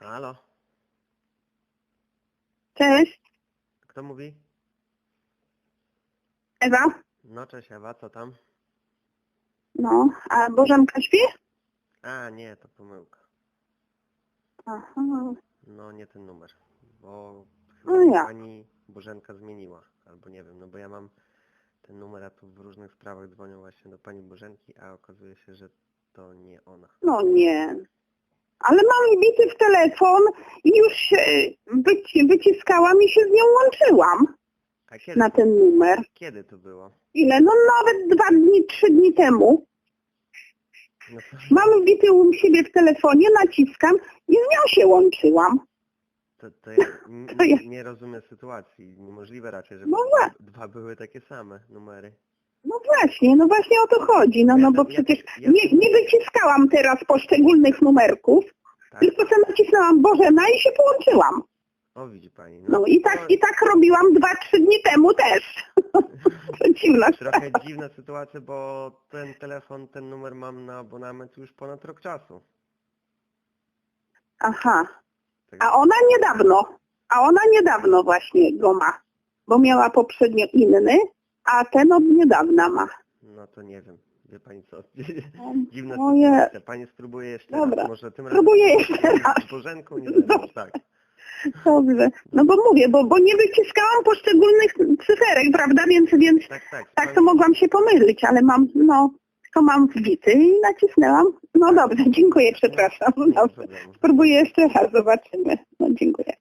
Halo, Cześć, kto mówi? Ewa. No cześć Ewa, co tam? No, a Bożenka śpi? A nie, to pomyłka. Aha. No nie ten numer, bo No chyba ja. pani Bożenka zmieniła, albo nie wiem, no bo ja mam ten numer, a tu w różnych sprawach dzwonią właśnie do pani Bożenki, a okazuje się, że to nie ona. No nie. Ale mam wbity w telefon i już się wyci- wyciskałam i się z nią łączyłam A kiedy, na ten numer. kiedy to było? Ile? No nawet dwa dni, trzy dni temu. No to, Mam wbity u siebie w telefonie, naciskam i z nią się łączyłam. to, to ja To ja- nie, rozumiem sytuacji, niemożliwe raczej, żeby No dwa były takie same numery. No właśnie, no właśnie o to chodzi. No, no bo przecież nie, nie wyciskałam teraz poszczególnych numerków, Tak? tylko sobie nacisnęłam Bożena i się połączyłam. O widzi pani. No i tak, i tak robiłam dwa, trzy dni temu też. to dziwna Trochę dziwna sytuacja, bo ten telefon, ten numer mam na abonament już ponad rok czasu. Aha. Tak, A ona niedawno, a ona niedawno właśnie go ma, bo miała poprzednio inny, a ten od niedawna ma. No to nie wiem. Wie pani co? Dziwna Moje. Pani spróbuje jeszcze Dobra. raz. Może tym Próbuję razem jeszcze raz. z Bożenką nie tak. dobrze. No bo mówię, bo, bo nie wyciskałam poszczególnych cyferek, prawda, więc, więc Tak, tak. tak to mogłam się pomylić, ale mam, no, to mam wbity i nacisnęłam. No dobrze, dziękuję, przepraszam. Dobrze. Spróbuję jeszcze raz, zobaczymy. No dziękuję.